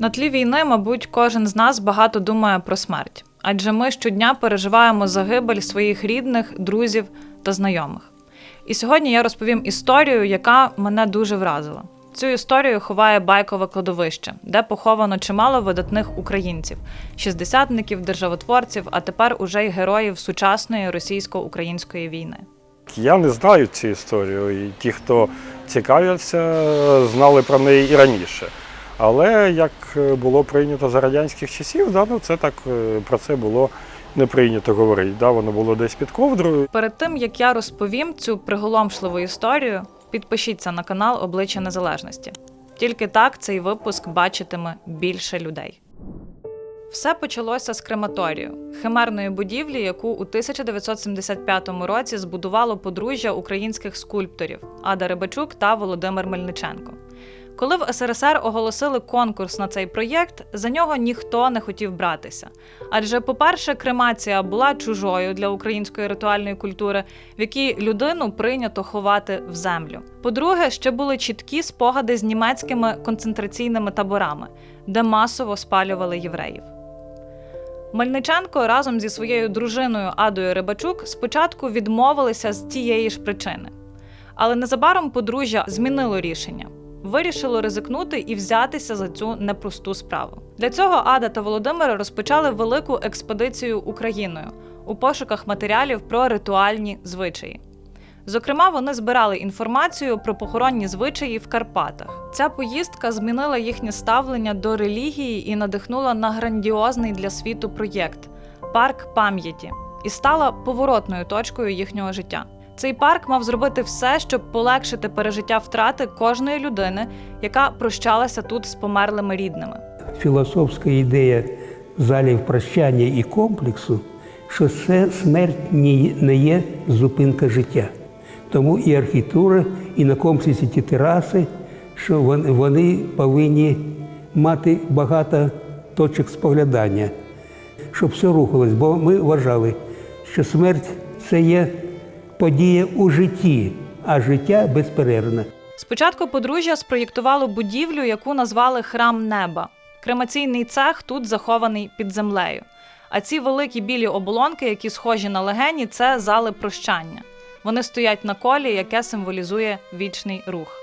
На тлі війни, мабуть, кожен з нас багато думає про смерть, адже ми щодня переживаємо загибель своїх рідних, друзів та знайомих. І сьогодні я розповім історію, яка мене дуже вразила. Цю історію ховає байкове кладовище, де поховано чимало видатних українців, шістдесятників, державотворців, а тепер уже й героїв сучасної російсько-української війни. Я не знаю цю історію, і ті, хто цікавився, знали про неї і раніше. Але як було прийнято за радянських часів, да, ну це так е, про це було не прийнято говорити. Да, воно було десь під ковдрою. Перед тим як я розповім цю приголомшливу історію, підпишіться на канал Обличчя Незалежності. Тільки так цей випуск бачитиме більше людей. Все почалося з крематорію химерної будівлі, яку у 1975 році збудувало подружжя українських скульпторів Ада Рибачук та Володимир Мельниченко. Коли в СРСР оголосили конкурс на цей проєкт, за нього ніхто не хотів братися. Адже, по-перше, кремація була чужою для української ритуальної культури, в якій людину прийнято ховати в землю. По-друге, ще були чіткі спогади з німецькими концентраційними таборами, де масово спалювали євреїв. Мельниченко разом зі своєю дружиною Адою Рибачук спочатку відмовилися з тієї ж причини. Але незабаром подружжя змінило рішення. Вирішило ризикнути і взятися за цю непросту справу. Для цього Ада та Володимир розпочали велику експедицію Україною у пошуках матеріалів про ритуальні звичаї. Зокрема, вони збирали інформацію про похоронні звичаї в Карпатах. Ця поїздка змінила їхнє ставлення до релігії і надихнула на грандіозний для світу проєкт парк пам'яті і стала поворотною точкою їхнього життя. Цей парк мав зробити все, щоб полегшити пережиття втрати кожної людини, яка прощалася тут з померлими рідними. філософська ідея залів прощання і комплексу, що це смерть не є зупинка життя. Тому і архітектура, і на комплексі ті тераси, що вони повинні мати багато точок споглядання, щоб все рухалось. Бо ми вважали, що смерть це є подія у житті, а життя безперервне. Спочатку подружжя спроєктувало будівлю, яку назвали Храм Неба. Кремаційний цех тут захований під землею. А ці великі білі оболонки, які схожі на легені, це зали прощання. Вони стоять на колі, яке символізує вічний рух.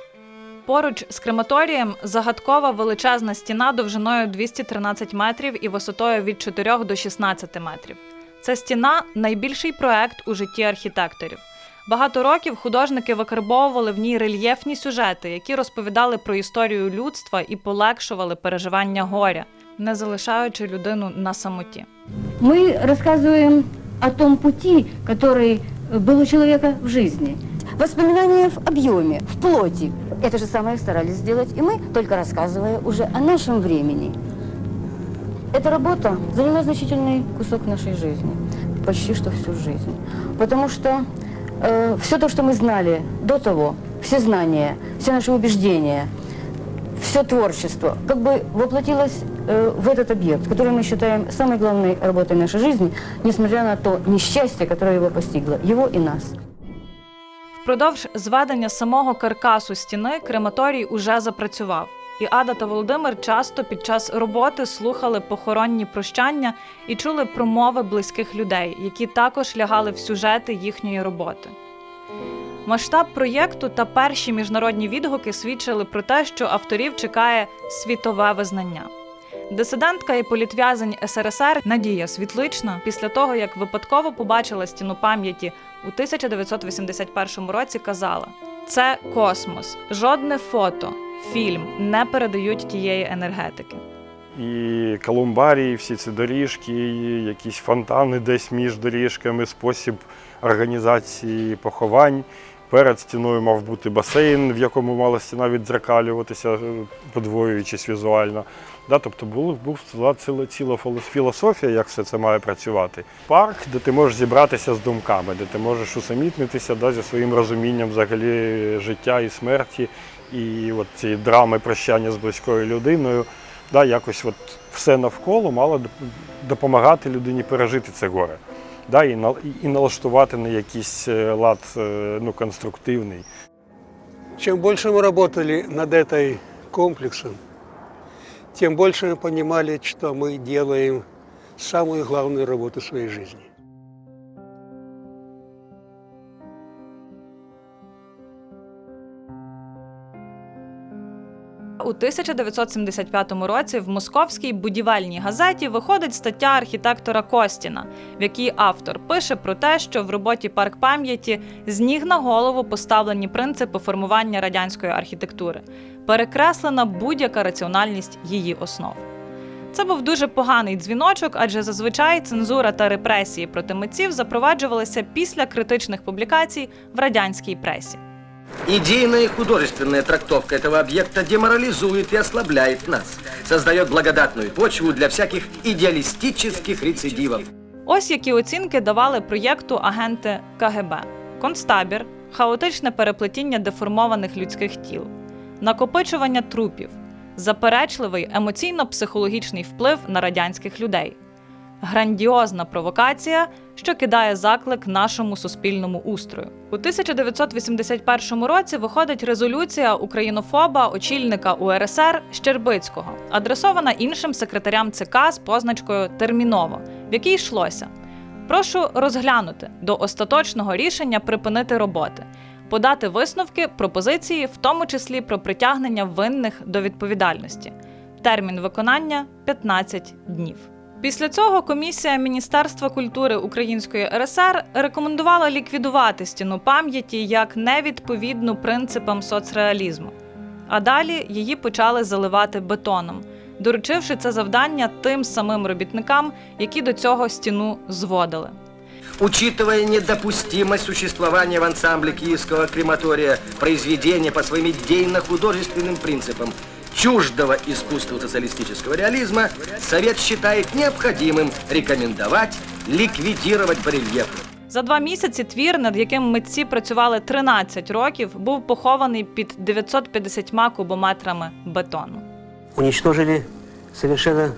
Поруч з крематорієм загадкова величезна стіна довжиною 213 метрів і висотою від 4 до 16 метрів. Ця стіна найбільший проект у житті архітекторів. Багато років художники викарбовували в ній рельєфні сюжети, які розповідали про історію людства і полегшували переживання горя, не залишаючи людину на самоті. Мы рассказываем о том пути, который был у человека в жизни. Воспоминания в объеме, в плоти. Это же самое старались сделать и мы, только рассказывая уже о нашем времени. Эта работа заняла значительный кусок нашей жизни, почти что всю жизнь. Потому что все то, что мы знали до того, все знания, все наши убеждения, все творчество как бы воплотилось э, в этот объект, который мы считаем самой главной работой нашей жизни, несмотря на то несчастье, которое его постигло, его и нас. Впродовж зведення самого каркасу стіни крематорій уже запрацював. І Ада та Володимир часто під час роботи слухали похоронні прощання і чули промови близьких людей, які також лягали в сюжети їхньої роботи. Масштаб проєкту та перші міжнародні відгуки свідчили про те, що авторів чекає світове визнання. Дисидентка і політв'язень СРСР Надія Світлична після того, як випадково побачила стіну пам'яті у 1981 році, казала: це космос, жодне фото, фільм не передають тієї енергетики. І колумбарії, всі ці доріжки, якісь фонтани десь між доріжками, спосіб організації поховань. Перед стіною мав бути басейн, в якому мала стіна віддзеркалюватися, е, подвоюючись візуально. Да, тобто був була ціла, ціла філософія, як все це має працювати. Парк, де ти можеш зібратися з думками, де ти можеш усамітнитися да, зі своїм розумінням взагалі життя і смерті, і от ці драми прощання з близькою людиною. Да, якось от все навколо мало доп- допомагати людині пережити це горе. Да, і, на- і налаштувати на якийсь е, лад е, ну, конструктивний. Чем больше мы работали над этой комплексом, тем больше мы понимали, что мы делаем самую главную работу в своей жизни. У 1975 році в московській будівельній газеті виходить стаття архітектора Костіна, в якій автор пише про те, що в роботі парк пам'яті з ніг на голову поставлені принципи формування радянської архітектури, перекреслена будь-яка раціональність її основ. Це був дуже поганий дзвіночок, адже зазвичай цензура та репресії проти митців запроваджувалися після критичних публікацій в радянській пресі. Идейная и художественная трактовка этого объекта деморализует и ослабляет нас, создает благодатную почву для всяких идеалистических рецидивов. Ось які оцінки давали проєкту агенти КГБ: концтабір, хаотичне переплетіння деформованих людських тіл, накопичування трупів, заперечливий емоційно-психологічний вплив на радянських людей, грандіозна провокація, що кидає заклик нашому суспільному устрою. У 1981 році виходить резолюція українофоба, очільника УРСР Щербицького, адресована іншим секретарям ЦК з позначкою терміново, в якій йшлося. Прошу розглянути до остаточного рішення припинити роботи, подати висновки, пропозиції, в тому числі про притягнення винних до відповідальності. Термін виконання 15 днів. Після цього комісія Міністерства культури Української РСР рекомендувала ліквідувати стіну пам'яті як невідповідну принципам соцреалізму. А далі її почали заливати бетоном, доручивши це завдання тим самим робітникам, які до цього стіну зводили. Учитывая недопустимость существования в ансамбле Киевского крематория произведения по своим идейно-художественным принципам чуждого искусства социалистического реализма, Совет считает необходимым рекомендовать ликвидировать барельефы. За два місяці твір, над яким митці працювали 13 років, був похований під 950 кубометрами бетону. уничтожили совершенно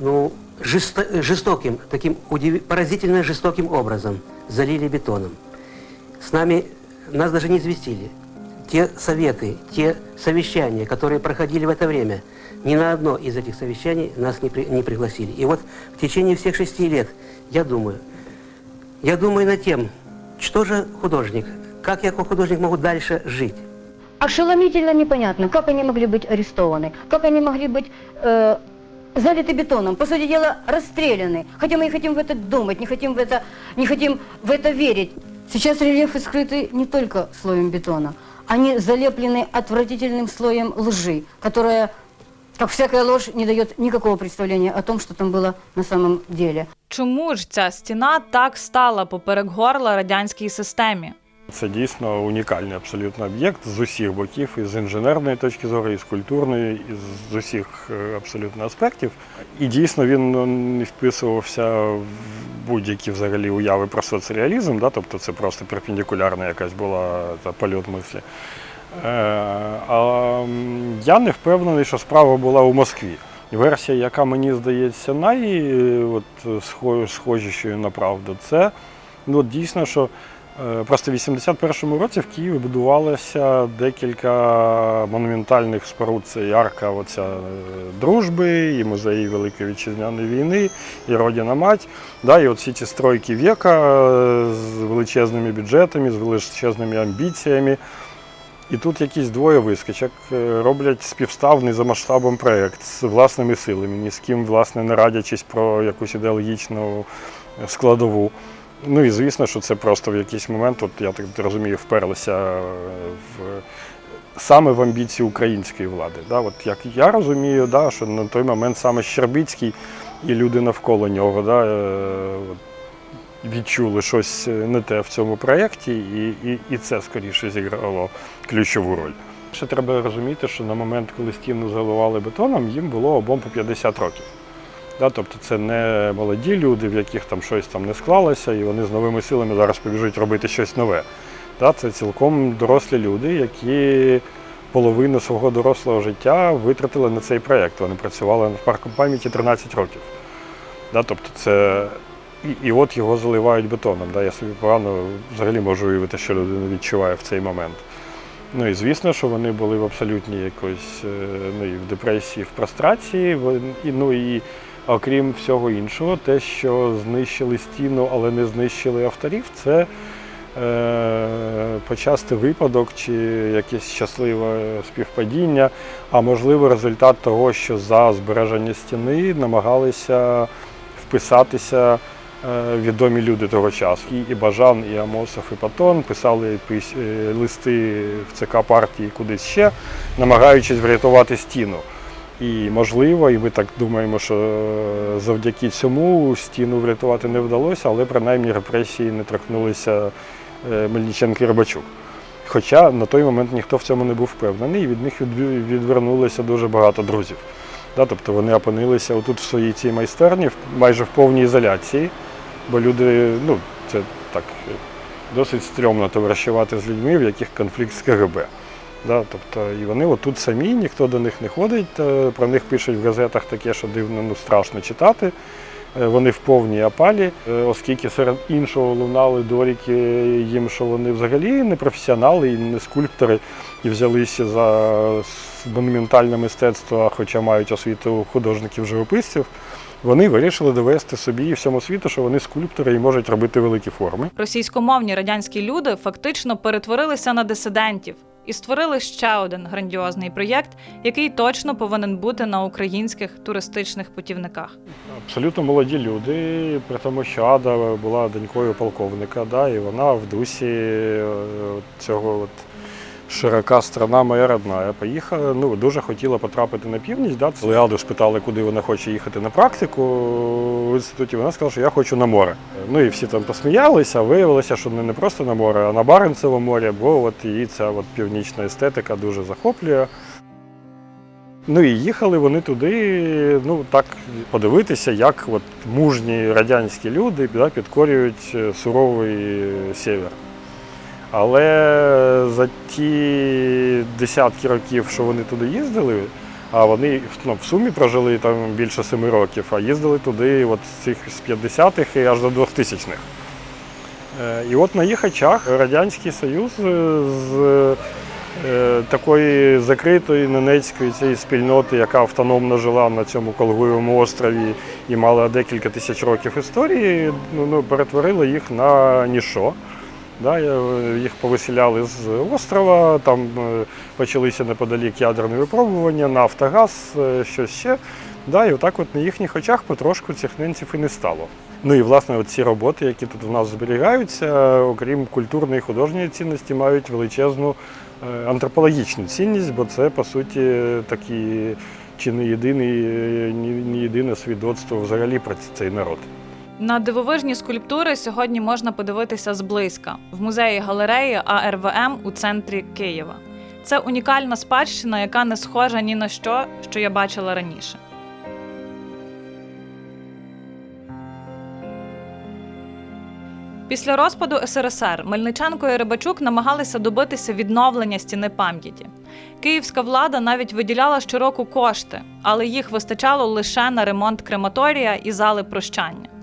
ну, жесто- жестоким, таким удив- поразительно жестоким образом. Залили бетоном. С нами, нас даже не известили. Те советы, те совещания, которые проходили в это время, ни на одно из этих совещаний нас не, при- не пригласили. И вот в течение всех шести лет, я думаю, я думаю над тем, что же художник, как я как художник могу дальше жить. Ошеломительно непонятно, как они могли быть арестованы, как они могли быть э, залиты бетоном, по сути дела расстреляны. Хотя мы не хотим в это думать, не хотим в это, не хотим в это верить. Сейчас рельефы скрыты не только слоем бетона, они залеплены отвратительным слоем лжи, которая, как всякая ложь, не дает никакого представления о том, что там было на самом деле. Чому ж ця стіна так стала поперек горла радянській системі? Це дійсно унікальний абсолютно об'єкт з усіх боків, і з інженерної точки зору, і з культурної, і з усіх е, абсолютно аспектів. І дійсно він ну, не вписувався в будь-які взагалі уяви про соцреалізм, да? тобто це просто перпендикулярна якась була та польот мислі. Е, а я не впевнений, що справа була у Москві. Версія, яка мені здається най е, от, на правду, це ну, дійсно, що Просто в 81-му році в Києві будувалося декілька монументальних споруд. Це і арка оця е, дружби, і музеї Великої Вітчизняної війни, і Родина Мать. Да, і от всі ці стройки віка е, з величезними бюджетами, з величезними амбіціями. І тут якісь двоє вискочок е, роблять співставний за масштабом проєкт з власними силами, ні з ким, власне, не радячись про якусь ідеологічну складову. Ну і звісно, що це просто в якийсь момент, от я так розумію, вперлися е, в саме в амбіції української влади. Да? От як я розумію, да, що на той момент саме Щербицький і люди навколо нього да, е, відчули щось не те в цьому проєкті, і, і, і це скоріше зіграло ключову роль. Ще треба розуміти, що на момент, коли стіну заливали бетоном, їм було обом по 50 років. Да, тобто це не молоді люди, в яких там щось там не склалося, і вони з новими силами зараз побіжуть робити щось нове. Да, це цілком дорослі люди, які половину свого дорослого життя витратили на цей проєкт. Вони працювали над парком пам'яті 13 років. Да, тобто це і, і от його заливають бетоном. Да, я собі погано взагалі можу уявити, що людина відчуває в цей момент. Ну і звісно, що вони були в абсолютній якоїсь е, ну, і в депресії, в прострації. Ну і окрім всього іншого, те, що знищили стіну, але не знищили авторів, це е, почастий випадок чи якесь щасливе співпадіння, а можливо результат того, що за збереження стіни намагалися вписатися е, відомі люди того часу. І, Бажан, і Амосов, і Патон писали пис- е, листи в ЦК партії кудись ще, намагаючись врятувати стіну. І можливо, і ми так думаємо, що е, завдяки цьому стіну врятувати не вдалося, але принаймні репресії не торкнулися е, Мельниченко і Рибачук. Хоча на той момент ніхто в цьому не був впевнений, і від них відвернулося дуже багато друзів. Тобто вони опинилися отут в своїй цій майстерні майже в повній ізоляції, бо люди, ну, це так е, досить стрьомно товаришувати з людьми, в яких конфлікт з КГБ. Да, тобто, і вони отут самі, ніхто до них не ходить, е, про них пишуть в газетах таке, що дивно, ну страшно читати. Е, Вони в повній опалі, е, оскільки серед іншого лунали доріки їм, що вони взагалі не професіонали і не скульптори, і взялися за монументальне мистецтво, хоча мають освіту художників-живописців. Вони вирішили довести собі і всьому світу, що вони скульптори і можуть робити великі форми. Російськомовні радянські люди фактично перетворилися на дисидентів і створили ще один грандіозний проєкт, який точно повинен бути на українських туристичних путівниках. Абсолютно молоді люди, при тому, що Ада була донькою полковника, да, і вона в дусі е, цього от широка страна моя родна. Я поїхала, ну дуже хотіла потрапити на північ. Да. Коли Аду спитали, куди вона хоче їхати на практику в інституті, вона сказала, що я хочу на море. Ну і всі там посміялися, виявилося, що не, просто на море, а на Баренцево море, бо от її ця от північна естетика дуже захоплює. Ну і їхали вони туди, ну так подивитися, як от мужні радянські люди да, підкорюють е, суровий север. Але за ті десятки років, що вони туди їздили, а вони ну, в сумі прожили там більше семи років, а їздили туди от з цих з 50-х і аж до 2000-х. Е, І от на їх очах Радянський Союз е, з е, такої закритої ненецької цієї спільноти, яка автономно жила на цьому Колгуєвому острові і мала декілька тисяч років історії, ну, ну, перетворила їх на ніщо. Да, їх повиселяли з острова, там е, почалися неподалік ядерні випробування, нафта, газ, е, щось ще. Да, і отак от на їхніх очах потрошку цих ненців і не стало. Ну і власне ці роботи, які тут в нас зберігаються, окрім культурної і художньої цінності, мають величезну е, антропологічну цінність, бо це по суті такі чи не єдиний, е, ні, не єдине свідоцтво взагалі про цей народ. На дивовижні скульптури сьогодні можна подивитися зблизька в музеї галереї АРВМ у центрі Києва. Це унікальна спадщина, яка не схожа ні на що, що я бачила раніше. Після розпаду СРСР Мельниченко і Рибачук намагалися добитися відновлення стіни пам'яті. Київська влада навіть виділяла щороку кошти, але їх вистачало лише на ремонт крематорія і зали прощання.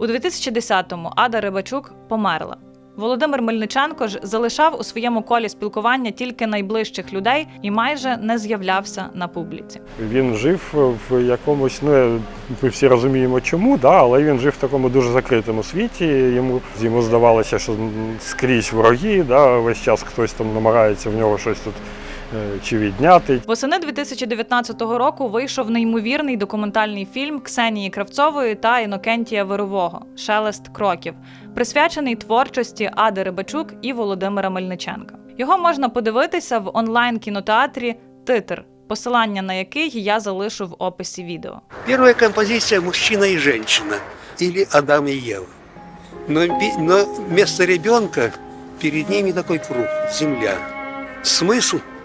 У 2010-му Ада Рибачук померла. Володимир Мельниченко ж залишав у своєму колі спілкування тільки найближчих людей і майже не з'являвся на публіці. Він жив в якомусь, ну ми всі розуміємо чому, да, але він жив в такому дуже закритому світі. Йому йому здавалося, що скрізь вороги, да, весь час хтось там намагається в нього щось тут чи відняти. Восени 2019 року вийшов неймовірний документальний фільм Ксенії Кравцової та Інокентія Вирового Шелест кроків, присвячений творчості Ади Рибачук і Володимира Мельниченка. Його можна подивитися в онлайн кінотеатрі Титр, посилання на який я залишу в описі відео. Первая композиция «Мужчина и женщина» или «Адам и Ева». Но, но вместо ребенка перед ними такой круг – Земля. Смысл –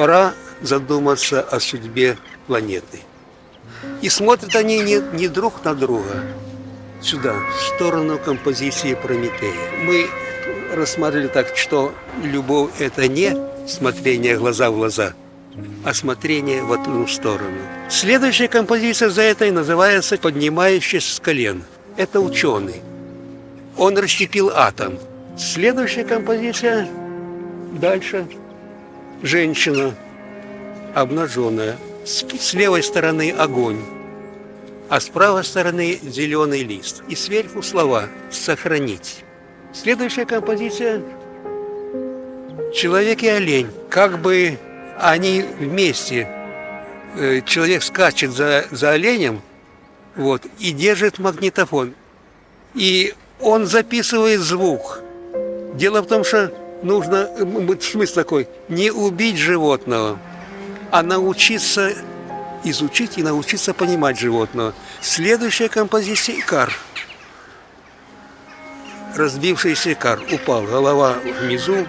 пора задуматься о судьбе планеты. И смотрят они не, не друг на друга, сюда, в сторону композиции Прометея. Мы рассматривали так, что любовь – это не смотрение глаза в глаза, а смотрение в одну сторону. Следующая композиция за этой называется «Поднимающийся с колен». Это ученый. Он расщепил атом. Следующая композиция дальше женщина обнаженная. С, с левой стороны огонь, а с правой стороны зеленый лист. И сверху слова «сохранить». Следующая композиция «Человек и олень». Как бы они вместе, э, человек скачет за, за оленем, вот, и держит магнитофон. И он записывает звук. Дело в том, что нужно, смысл такой, не убить животного, а научиться изучить и научиться понимать животного. Следующая композиция – икар. Разбившийся икар упал, голова внизу,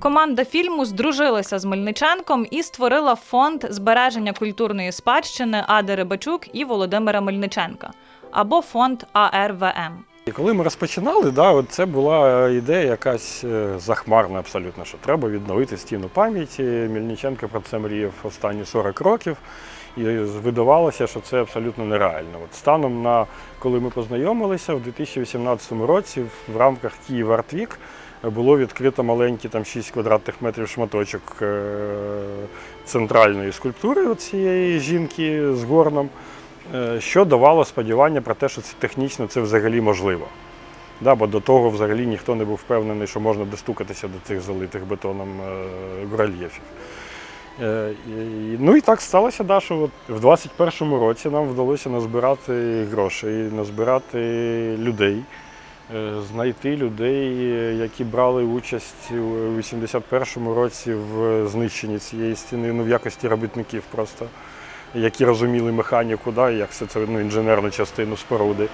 Команда фільму здружилася з Мельниченком і створила фонд збереження культурної спадщини Ади Рибачук і Володимира Мельниченка або фонд АРВМ. І коли ми розпочинали, да, от це була ідея якась е, захмарна абсолютно, що треба відновити стіну пам'яті. Мельниченко про це мріяв останні 40 років. І видавалося, що це абсолютно нереально. От станом на коли ми познайомилися, в 2018 році в рамках Київ Артвік було відкрито маленький там 6 квадратних метрів шматочок е, центральної скульптури цієї жінки з горном, е, що давало сподівання про те, що це технічно це взагалі можливо. Да, бо до того взагалі ніхто не був впевнений, що можна достукатися до цих залитих бетоном е, горельєфів. Ну і так сталося, да, що от в 21-му році нам вдалося назбирати грошей, назбирати людей, знайти людей, е, які брали участь у 81-му році в знищенні цієї стіни, ну в якості робітників просто, які розуміли механіку, да, як все це ну, інженерну частину споруди.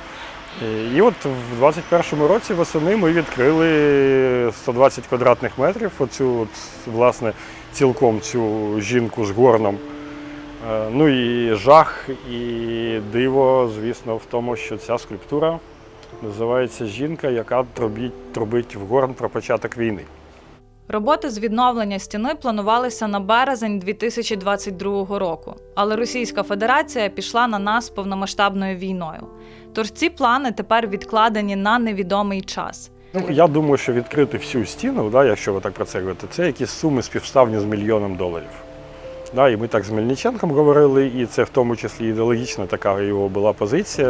Е, І от в 21-му році восени ми відкрили 120 квадратних метрів, оцю от, власне цілком цю жінку з горном. Е, Ну і жах, і диво, звісно, в тому, що ця скульптура називається Жінка, яка трубить, трубить в горн про початок війни. Роботи з відновлення стіни планувалися на березень 2022 року, але Російська Федерація пішла на нас повномасштабною війною. Тож ці плани тепер відкладені на невідомий час. Ну, я думаю, що відкрити всю стіну, да, якщо ви так про це говорите, це якісь суми співставні з мільйоном доларів. Да, і ми так з Мельниченком говорили, і це в тому числі ідеологічна така його була позиція,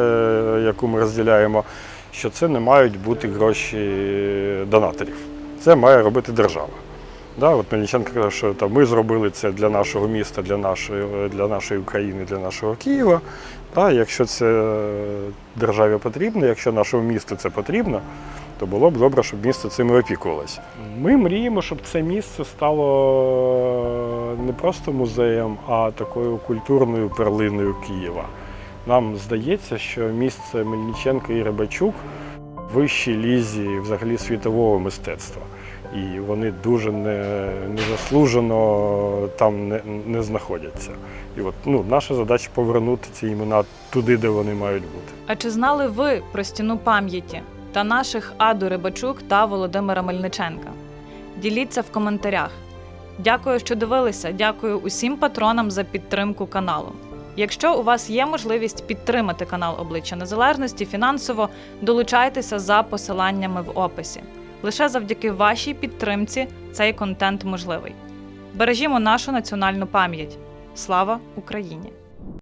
яку ми розділяємо, що це не мають бути гроші донаторів. Це має робити держава. Да, от Мельниченко каже, що там, ми зробили це для нашого міста, для нашої, для нашої України, для нашого Києва. Да, якщо це державі потрібно, якщо нашому місту це потрібно, то було б добре, щоб місто цим опікувалося. Ми мріємо, щоб це місце стало не просто музеєм, а такою культурною перлиною Києва. Нам здається, що місце Мельниченка і Рибачук в вищій лізі взагалі світового мистецтва. І вони дуже не, незаслужено там не, не знаходяться. І от ну, наша задача повернути ці імена туди, де вони мають бути. А чи знали ви про стіну пам'яті та наших Аду Рибачук та Володимира Мельниченка? Діліться в коментарях. Дякую, що дивилися. Дякую усім патронам за підтримку каналу. Якщо у вас є можливість підтримати канал Обличчя Незалежності фінансово, долучайтеся за посиланнями в описі. Лише завдяки вашій підтримці цей контент можливий. Бережімо нашу національну пам'ять. Слава Україні!